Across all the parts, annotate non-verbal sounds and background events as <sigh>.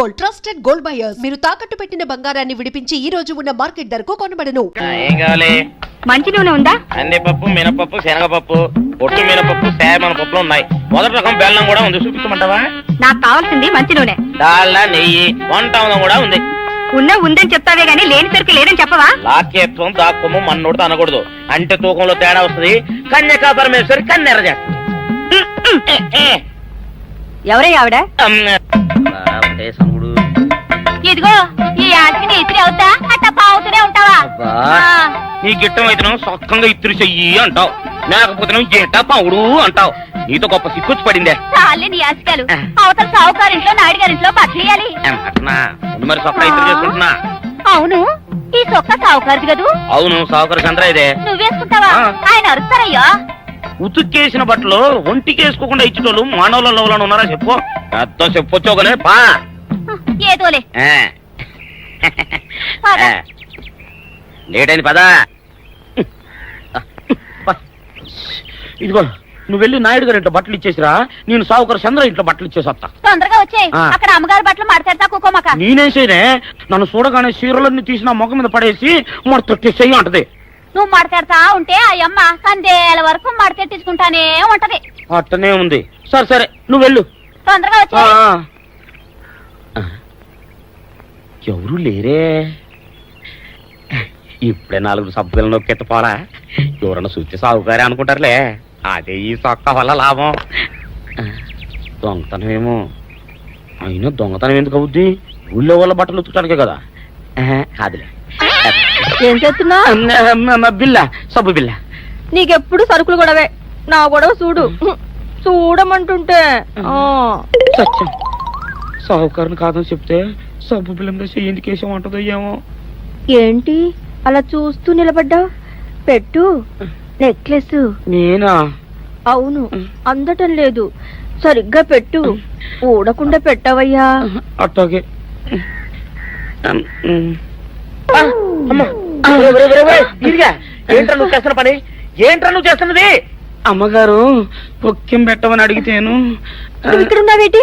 Gold trusted gold buyers. మీరు తాకట్టు పెట్టిన బంగారాన్ని విడిపించి ఈ రోజు ఉన్న మార్కెట్ ధరకు కొనబడను. ఆ, ఏం కావాలి? మంచి నూనె ఉందా? కందిపప్పు మినపప్పు శనగపప్పు పొట్టు మినపప్పు సేమన పప్పులు ఉన్నాయి. మొదటి రకం బెల్లం కూడా ఉంది. చూపించమంటావా? నాకు కావాల్సింది మంచి నూనె. డాల్డా నెయ్యి వంట ఉందం కూడా ఉంది. ఉన్న ఉందని చెప్తావే గానీ లేని సరికి లేదని చెప్పవా? లాక్యత్వం దాక్కుము మన్నోడితో అనకూడదు. అంటే తూకంలో తేడా వస్తుంది. కన్యకా పరమేశ్వరి కన్నెర చేస్తుంది. ఎవరై ఆవిడ? సనుగుడు ఇదిగో ఈ ఆటకి నీ ఇస్త్రీ అవుతా అట్ట పావుతూనే ఉంటావా? అబ్బా. నీ గిట్టం అయితే సొక్కంగా ఇత్తురు చెయ్యి అంటావు. లేకపోతే జేట పావుడు అంటావు. నీతో గొప్ప సిక్కుచ్చి పడిందే. చాలే నీ ఆశకాలు. అవతల సావుకారింట్లో నాయుడు గారింట్లో బట్టలు ఇయ్యాలి ఏం అట్నా ముందు మరి సొక్క ఇత్తురు చేసుకుంటున్నా. అవును ఈ సొక్క సావుకారిది కదూ? అవును సావుకర చంద్ర ఇదే. నువ్వేసుకుంటావా? ఆ. ఆయన అరుస్తారయ్యో. ఉతుక్కేసిన బట్టలు ఒంటికి వేసుకోకుండా ఇచ్చేటోళ్ళు మానవులలో ఉన్నారా చెప్పు. పెద్ద చెప్పొచ్చోగలే పా. ఏదోలే. పద. ఆ. లేట్ అయింది పదా ఇదిగో నువ్వు వెళ్ళి నాయుడు గారి ఇంట్లో బట్టలు ఇచ్చేసిరా. నేను సావుకర్ చంద్ర ఇంట్లో బట్టలు ఇచ్చేసి వస్తా. తొందరగా వచ్చేయ్. ఆ. అక్కడ అమ్మగారి బట్టలు మాడతాడతా కుకోమక నేనేం చేయనే? నన్ను చూడగానే చీరలన్నీ తీసి నా ముఖం మీద పడేసి మరి తొట్టేసేయి అంటది. నువ్వు మడతెడతా ఉంటే ఆ అమ్మ సందేల వరకు మడతెట్టించుకుంటానే ఉంటది. అట్టనే ఉంది. సరే సరే నువ్వు వెళ్ళు. తొందరగా ఆ, వచ్చే ఆ. ఎవరు లేరే? ఇప్పుడే నాలుగు సబ్బులు నొక్కెత్త పోరా. ఎవరన్నా చూస్తే సాగుకారే అనుకుంటారులే. అదే ఈ సొక్క వల్ల లాభం. ఆ, దొంగతనం ఏమో. అయినా దొంగతనం ఎందుకు అవుద్ది? ఊళ్ళో వాళ్ళ బట్టలు ఉతుకడానికే కదా. కాదులే ఏం చేస్తున్నా బిల్ల సబ్బు బిల్ల. నీకెప్పుడు సరుకులు గొడవే. నా గొడవ చూడు. చూడమంటుంటే. ఆ. సత్యం సాహుకారుని కాదని చెప్తే సబ్బు బిల్ల చెయ్యి ఎందుకు ఏమో. ఏంటి? అలా చూస్తూ నిలబడ్డావు? పెట్టు. నెక్లెస్. నేనా? అవును. అందటం లేదు. సరిగ్గా పెట్టు. ఊడకుండా పెట్టవయ్యా. అట్టాగే ఏంట్రా నువ్వు చేస్తున్న పని? ఏంట్రా నువ్వు చేస్తున్నది? అమ్మగారు పొక్కెం పెట్టమని అడిగితేను ఇక్కడ ఉన్నావేటి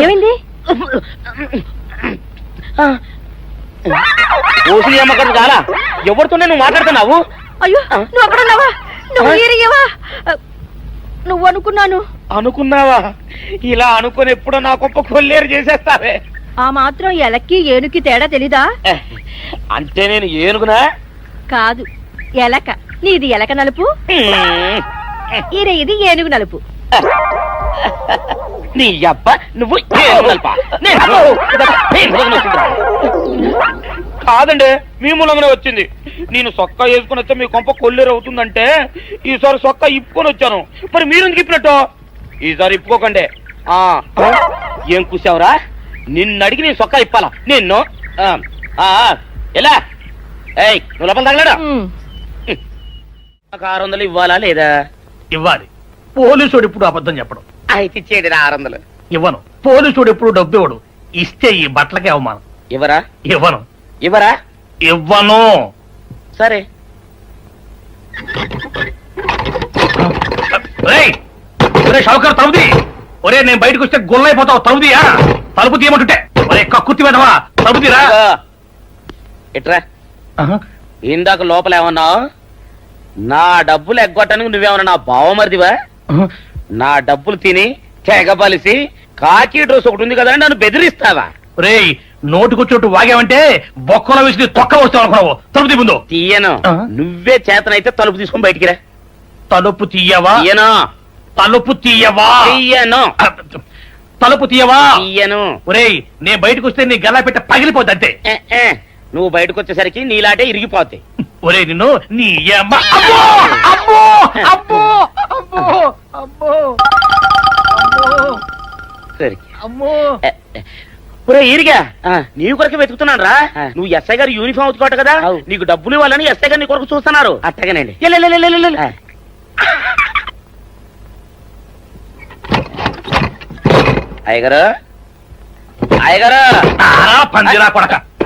ఏమైంది? ఓసిలి అమ్మకం చాలా ఎవరితోనే నువ్వు మాట్లాడుతున్నావు? అయ్యో నువ్వు అక్కడున్నావా నువ్వు ఈరయ్యవా నువ్వు అనుకున్నాను. అనుకున్నావా? ఇలా అనుకుని ఎప్పుడో నా గొప్ప కొల్లేరు చేసేస్తావే. ఆ మాత్రం ఎలక్కి ఏనుకి తేడా తెలీదా? అంటే నేను ఏనుగునా? కాదు ఎలక. నీది ఎలక నలుపు. ఈర ఇది ఏనుగు నలుపు. నీ అబ్బ నువ్వు. కాదండి మీ మూలంగానే వచ్చింది. నేను సొక్క వేసుకుని వచ్చా మీ కొంప కొల్లేరు అవుతుందంటే ఈసారి సొక్క ఇప్పుకొని వచ్చాను. మరి మీరు ఎందుకు ఇప్పినట్టు? ఈసారి ఇప్పుకోకండి. ఆ ఏం కూసావురా? నిన్ను అడిగి నేను సొక్క ఇప్పాలా? నిన్ను? ఆ, ఆ, ఎలా? ఏయ్ నువ్వు లోపల తగలడా. నాకు ఆరు వందలు ఇవ్వాలా లేదా? ఇవ్వాలి. పోలీసుడు ఇప్పుడు అబద్ధం చెప్పడం. అయితే ఇచ్చేది నా ఆరు వందలు ఇవ్వను. పోలీసుడు ఎప్పుడు డబ్బు ఇవ్వడు. ఇస్తే ఈ బట్టలకే అవమానం. ఇవ్వరా? ఇవ్వను. ఇవ్వరా? ఇవ్వను. సరే. రేయ్! ఒరే షౌకర్ తలుపుది ఒరే నేను బయటకు వస్తే గొల్లైపోతావు తలుపుదియా తలుపు తీయమంటుంటే. ఒరే కక్కుర్తి వెదవా తలుపుదిరా ఇదిగో. ఇట్రా. ఇందాక లోపల ఏమన్నావు? నా డబ్బులు ఎగ్గొట్టడానికి నువ్వేమన్నా నా బావమరిదివా? నా డబ్బులు తిని తెగబలిసి కాకి డ్రెస్ ఒకటి ఉంది కదా నన్ను బెదిరిస్తావా? రేయ్ నోటుకొచ్చోటు వాగావంటే బొక్కలో వేసి తొక్క వస్తావు అనుకున్నావు. తలుపు ముందు. తీయను. ఆ? నువ్వే చేతనైతే తలుపు తీసుకొని బయటికి రా. తలుపు తీయవా? తీయను. తలుపు తీయవా? తీయను. తలుపు తీయవా? తీయను. ఒరేయ్ నేను బయటకు వస్తే నీ గల్లా పెట్ట పగిలిపోద్ది అంతే. ఏ, ఏ. నువ్వు బయటకు వచ్చేసరికి నీలాటే ఇరిగిపోతాయి ఒరే నిన్ను నీ అమ్మ. అబ్బో అబ్బో అబ్బో అబ్బో అబ్బో అబ్బో సరే. అమ్మో! ఒరే ఈరిగా నీ కొరకు వెతుకుతున్నాను రా. నువ్వు ఎస్ఐ గారు యూనిఫామ్ అవుతుకోట కదా? నీకు డబ్బులు ఇవ్వాలని ఎస్ఐ గారు నీ కొరకు చూస్తున్నారు. అట్టగానండి. అయ్యగారు. అయ్యగారు. పందిరా కొడక.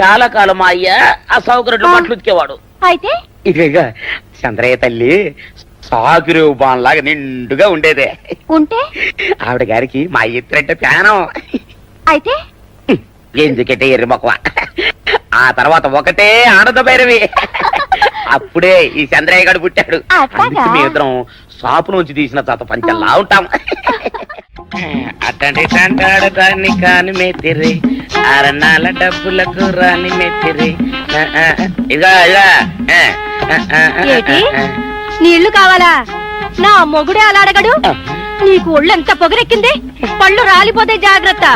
చాలా కాలం మా అయ్య అసౌకర్యం బట్టలు ఉతికేవాడు. అయితే? ఇక చంద్రయ్య తల్లి సాగురేవు బాన్లాగా నిండుగా ఉండేదే. ఉంటే? ఆవిడ గారికి మా ఎత్తురంటే ప్యానం అయితే? ఎందుకంటే ఎర్రి మొక్కవ? ఆ తర్వాత ఒకటే ఆనంద భైరవి. అప్పుడే ఈ చంద్రయ్య గారు పుట్టాడు. మీ ఇద్దరం షాపు నుంచి తీసిన తాత పంచల్లా ఉంటాం. అట్టండి అంటాడు దాన్ని కాని మెత్తిరి అరణాల డబ్బులకు రాని ఆ, ఏటి? ఆ, నీళ్ళు కావాలా? నా మొగుడే అలా అడగడు? నీకు ఒళ్ళు ఎంత పొగరెక్కింది? పళ్ళు రాలిపోతే జాగ్రత్త.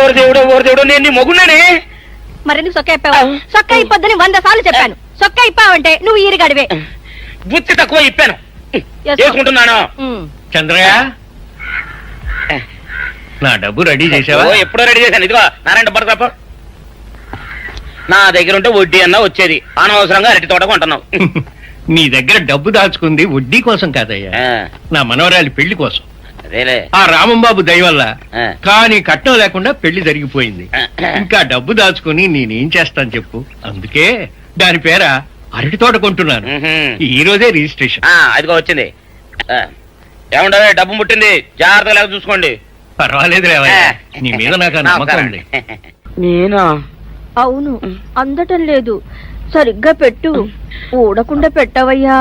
ఓరి దేవుడు ఓరి దేవుడు నేను నీ మొగున్నానే మరెందుకు సొక్క ఇప్పావు సొక్క ఇప్పొద్దని వంద సార్లు చెప్పాను. సొక్క ఇప్పావంటే నువ్వు ఈరిగడివే. బుద్ధి తక్కువ ఇప్పాను. చేసుకుంటున్నాను. చంద్రయ్య? నా డబ్బు రెడీ చేసావా ఓ ఎప్పుడో రెడీ చేశాను. ఇదిగో నారాయణ డబ్బు తప్ప నా దగ్గర ఉంటే వడ్డీ అన్నా వచ్చేది. అనవసరంగా అరటి తోట కొంటున్నావు. <laughs> నీ దగ్గర డబ్బు దాచుకుంది వడ్డీ కోసం కాదయ్యా. ఆ, నా మనవరాలి పెళ్ళి కోసం. అదేలే. ఆ రామంబాబు దయ వల్ల ఆ. కానీ కట్నం లేకుండా పెళ్ళి జరిగిపోయింది. ఇంకా డబ్బు దాచుకుని నేనేం చేస్తాను చెప్పు. అందుకే దాని పేర అరటి తోట కొంటున్నాను. మ్మ్హ్మ్. ఈ రోజే రిజిస్ట్రేషన్. ఆ, అదిగో వచ్చింది. ఆ, ఏముండవే డబ్బు ముట్టింది. జాగ్రత్తగా లేక చూసుకోండి. పర్వాలేదు నీ మీద నాకు ఆ నమ్మకం ఉంది. నేను? అవును అందటం లేదు. సరిగ్గా పెట్టు. ఊడకుండా పెట్టవయ్యా.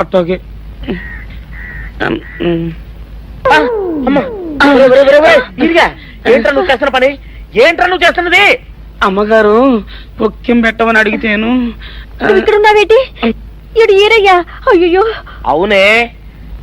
అట్టోకే ఏంట్రా నువ్వు చేస్తున్న పని? ఏంట్రా నువ్వు చేస్తున్నది? అమ్మగారు పొక్కిం పెట్టమని అడిగితేను నువ్వు ఇక్కడున్నావేటి? ఇడు ఈరయ్యా అయ్యో అవునే.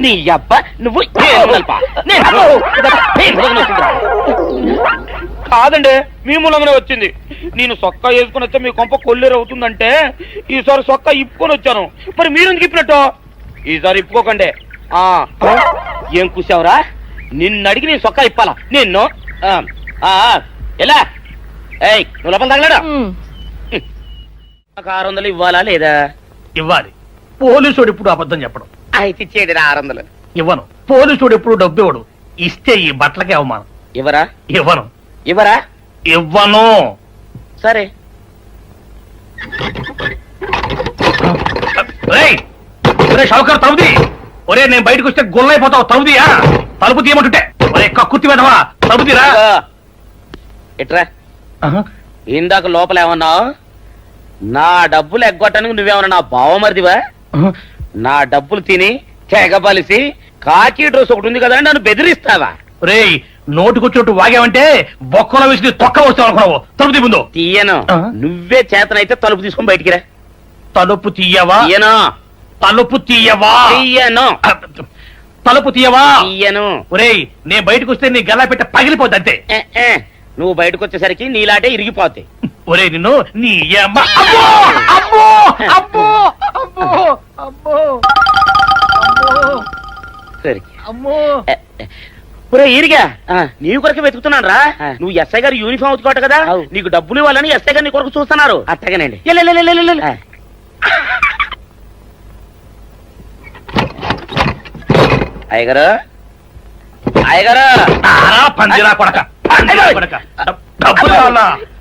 నీ అబ్బ నువ్వు. కాదండి మీ మూలంగానే వచ్చింది. నేను సొక్క వేసుకుని వస్తే మీ కొంప కొల్లేరు అవుతుందంటే ఈసారి సొక్క ఇప్పుకొని వచ్చాను. మరి మీరు ఎందుకు ఇప్పినట్టు? ఈసారి ఇప్పుకోకండి. ఆ ఏం కూసావురా? నిన్ను అడిగి నేను సొక్క ఇప్పాలా? నిన్ను? ఆ, ఆ, ఎలా? ఏయ్ నువ్వు లోపల తగలడా. నాకు ఆరు వందలు ఇవ్వాలా లేదా? ఇవ్వాలి. పోలీసుడు ఎప్పుడు అబద్ధం చెప్పడం. అయితే ఇచ్చేది ఆరు వందలు ఇవ్వను. పోలీసుడు ఎప్పుడు డబ్బు ఇవ్వడు. ఇస్తే ఈ బట్టలకే అవమానం. ఇవ్వరా? ఇవ్వను. ఇవ్వరా? ఇవ్వను. సరే. రేయ్! ఒరే షౌకర్ తలుపుది ఒరే నేను బయటకు వస్తే గుల్లైపోతావు తలుపుదియా తలుపు తీయమంటుంటే. ఒరే కక్కుర్తి వెదవా తలుపు తీరా ఇదిగో. ఇట్రా. ఇందాక లోపల ఏమన్నావు నా డబ్బులు ఎగ్గొట్టడానికి నువ్వేమన్నా నా బావమరిదివా? నా డబ్బులు తిని తెగబలిసి కాకి డ్రెస్ ఒకటి ఉంది కదా నన్ను బెదిరిస్తావా? రేయ్ నోటుకొచ్చినట్టు వాగావంటే బొక్కలో వేసి తొక్క వస్తావు అనుకున్నావు. తలుపు తీ ముందు. తీయను. ఆ? నువ్వే చేతనైతే తలుపు తీసుకొని బయటికి రా. తలుపు తీయవా? తీయను. తలుపు తీయవా? తీయను. తలుపు తీయవా? తీయను. ఒరేయ్ నేను బయటకు వస్తే నీ గల్లా పెట్ట పగిలిపోద్ది అంతే. ఏ, ఏ. నువ్వు బయటకు వచ్చేసరికి నీలాటే ఇరిగిపోతాయి ఒరే నిన్ను నీ అమ్మ అమ్మో అమ్మో అమ్మో అమ్మో అమ్మో అమ్మో! సరే అమ్మో ఒరే ఈరిగా. నీ కొరకు వెతుకుతున్నాను రా. నువ్వు ఎస్ఐ గారు యూనిఫామ్ అవుతుకోట కదా? నీకు డబ్బులు ఇవ్వాలని ఎస్ఐ గారు నీ కొరకు చూస్తున్నారు. అట్టగానండి అయ్యగారు. అయ్యగారు. పందిరా కొడక. డబ్బులు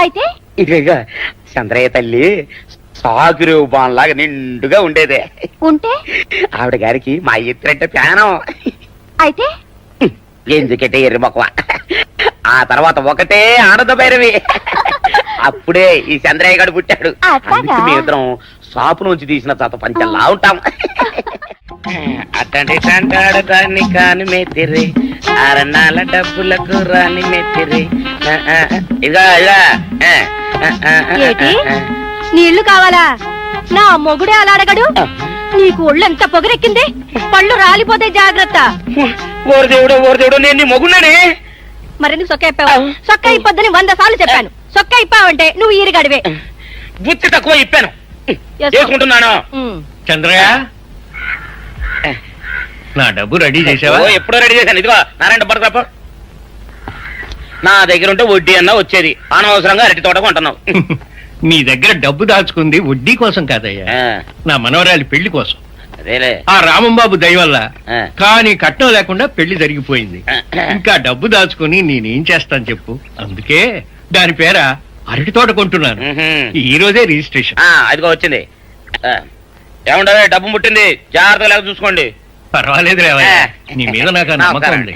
అయితే? ఇక చంద్రయ్య తల్లి సాగురేవు బాన్లాగా నిండుగా ఉండేదే. ఉంటే? ఆవిడ గారికి మా ఎత్తులంటే ప్రాణం. అయితే? ఎందుకంటే ఎర్రి మొక్కవ? ఆ తర్వాత ఒకటే ఆనంద భైరవి. అప్పుడే ఈ చంద్రయ్య గడు పుట్టాడు? అందుకే మేమిద్దరం షాపు నుంచి తీసిన తాత పంచల్లా ఉంటాం. అట్టండి తంటాడు దాన్ని కాని మెత్తిరి అరణాల డబ్బులకు రాని మెత్తిరి ఏటి? ఆ, నీళ్ళు కావాలా? నా మొగుడే అలా అడగడు. నీకు ఒళ్ళెంత పొగరెక్కింది? పళ్ళు రాలిపోతే జాగ్రత్త. ఓరు దేవుడు ఓరు దేవుడు నేను నీ మొగున్నానే మరెందుకు సొక్క ఇప్పావు? సొక్క ఇప్పొద్దని వంద సార్లు చెప్పాను. సొక్క ఇప్పావంటే నువ్వు ఈరుగడివే. బుద్ధి తక్కువ ఇప్పాను. చేసుకుంటున్నాను. చంద్రయ్య నా డబ్బు రెడీ చేసావా? ఓ, ఎప్పుడో రెడీ చేశాను. ఇదిగో నారాయణ డబ్బు తప్ప నా దగ్గర ఉంటే వడ్డీ అన్నా వచ్చేది. అనవసరంగా అరటి తోట కొంటున్నావు. <laughs> నీ దగ్గర డబ్బు దాచుకుంది వడ్డీ కోసం కాదయ్యా. ఆ, నా మనవరాలి పెళ్ళి కోసం. అదేలే. ఆ రామంబాబు దయ వల్ల ఆ. కానీ కట్నం లేకుండా పెళ్ళి జరిగిపోయింది. ఇంకా డబ్బు దాచుకుని నేనేం చేస్తాను చెప్పు. అందుకే దాని పేర అరటి తోట కొంటున్నాను. ఈ రోజే రిజిస్ట్రేషన్. ఆ, అదిగో వచ్చింది. ఆ, ఏముండదు డబ్బు ముట్టింది జాగ్రత్తగా లేక చూసుకోండి పర్వాలేదు నీ మీద నాకు నమ్మకం ఉంది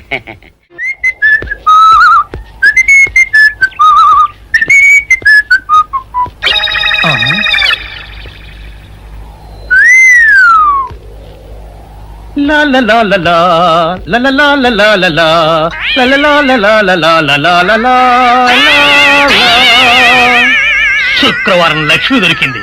శుక్రవారం లక్ష్మి దొరికింది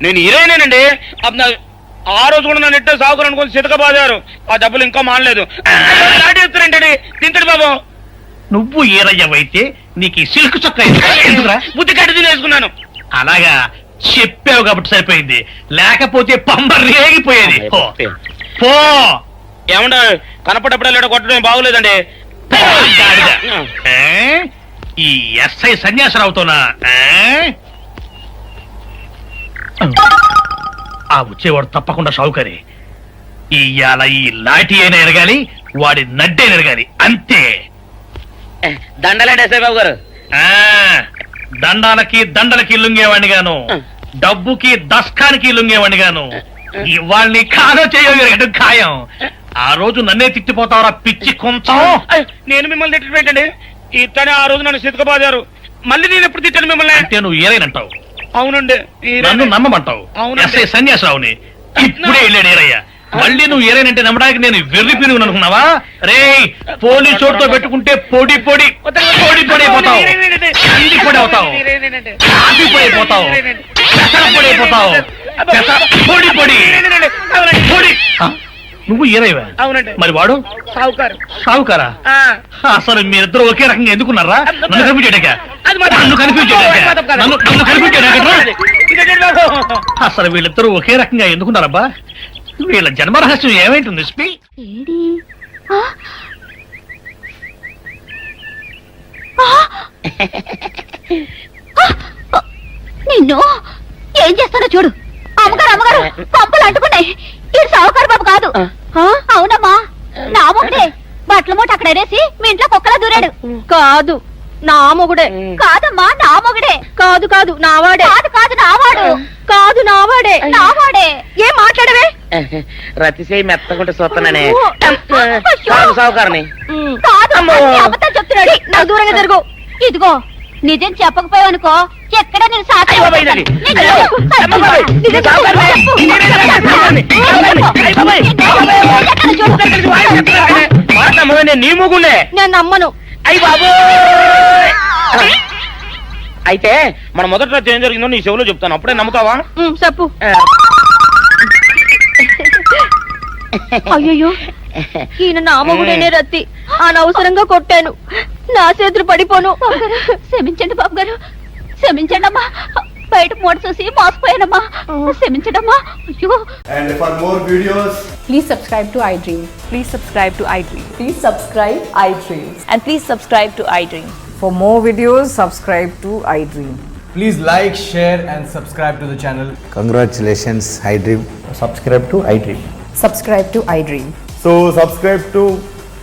నేను హీరోయినేనండి. ఆ రోజు కూడా నన్ను ఇట్టే సాగుకుని అనుకుని సితక బాదారు. ఆ డబ్బులు ఇంకా మానలేదు. తింటాడు బాబు. నువ్వు ఈరయ్యవైతే నీకు ఈ సిల్క్ చొక్క బుద్ధి కట్టి తినేసుకున్నాను. అలాగా చెప్పావు కాబట్టి సరిపోయింది. లేకపోతే పంబ రేగిపోయేది. పో. పో. ఏమండ? కనపడప్పుడల్లా కొట్టడం బాగులేదండి? ఈ ఎస్ఐ సన్యాసరావుతోనా? ఆ వచ్చేవాడు తప్పకుండా షౌకరి ఇవాళ ఈ లాఠీ అయినా ఎరగాలి వాడి నడ్డైన ఎరగాలి అంతే. ఎస్ఐ బాబు గారు. ఆ దండాలకి దండలకి లొంగేవాడిని గాను డబ్బుకి దస్కానికి లొంగేవాడిని గాను ఇవాళ్ళని కాదో చేయగలిగడం ఖాయం. ఆ రోజు నన్నే తిట్టిపోతావరా పిచ్చి కొంచెం? నేను మిమ్మల్ని తిట్టడం ఏంటండి? ఇతనే ఆ రోజు నన్ను సితక బాదారు మళ్ళీ నేను ఎప్పుడు తిట్టాను మిమ్మల్ని? అంటే నువ్వు ఏరైనంటావు అవునండి. నన్ను నమ్మమంటావు. ఎస్ఐ సన్యాసరావుని. ఇప్పుడే వెళ్ళాడు ఏరయ్య. మళ్ళీ నువ్వు ఏరైనంటే నమ్మడానికి నేను వెర్రి పిరుగు అనుకున్నావా? రే పోలీస్ చోటుతో పెట్టుకుంటే పొడి పొడి పొడి పొడి అయిపోతావు. కంది పొడి అవుతావు. కాఫీ పొడి అయిపోతావు. పొడి అయిపోతావు. పొడి పొడి. పొడి. నువ్వు ఏరైవా అవునండి. మరి వాడు? సావుకారు. సావుకారా? ఆ. అసలు మీరిద్దరు ఒకే రకంగా ఎందుకున్నారా? నన్ను కన్ఫ్యూజ్ చేయడాక అది మాత్రం- నన్ను కన్ఫ్యూజ్ చేయడాక అది మాత్రం కాదు. నన్ను నన్ను కన్ఫ్యూజ్ చేయడాక ఇదేంటి బాబు? అసలు వీళ్ళిద్దరూ ఒకే రకంగా ఎందుకున్నారబ్బా? వీళ్ళ జన్మ రహస్యం ఏమైంటుంది స్పీ! నిన్ను ఏం చేస్తానో చూడు. అమ్మగారు అమ్మగారు పంపులు అంటుకున్నాయి. ఇది సావుకారు బాబు కాదు? అవునమ్మా. నా మొగుడే. బట్టల మూట అక్కడ ఎడేసి మీ ఇంట్లో కుక్కలా దూరాడు. కాదు నా మొగుడే. కాదమ్మా నా మొగుడే. కాదు కాదు నావాడే. కాదు కాదు నావాడు. కాదు నావాడే. నావాడే. ఏం మాట్లాడవే? రతిసేయి మెత్తకుంటే చూస్తున్నానే. ఉమ్. కాదు అబద్ధాలు చెప్తున్నాడు. నాకు దూరంగా జరుగు. ఇదిగో నిజం చెప్పకపోయానుకో ఎక్కడ నేను సాక్షి నీ నేను నమ్మను అయ్యి బాబు అయితే మన మొదట ఏం జరిగిందో నీ షోలో చెప్తాను అప్పుడే నమ్ముతావా చెప్పు అయ్యో ఈయన నామగుడనే రత్తి అనవసరంగా కొట్టాను నా చేతులు పడిపోను. క్షమించండి బాబు గారు. క్షమించండి అమ్మా. బయట మూట చూసి మోసపోయానమ్మా. క్షమించడమ్మా. And for more videos please subscribe to iDream please subscribe to iDream please subscribe iDream and please subscribe to iDream for more videos subscribe to iDream please like share and subscribe to the channel congratulations iDream subscribe to iDream subscribe to iDream so subscribe to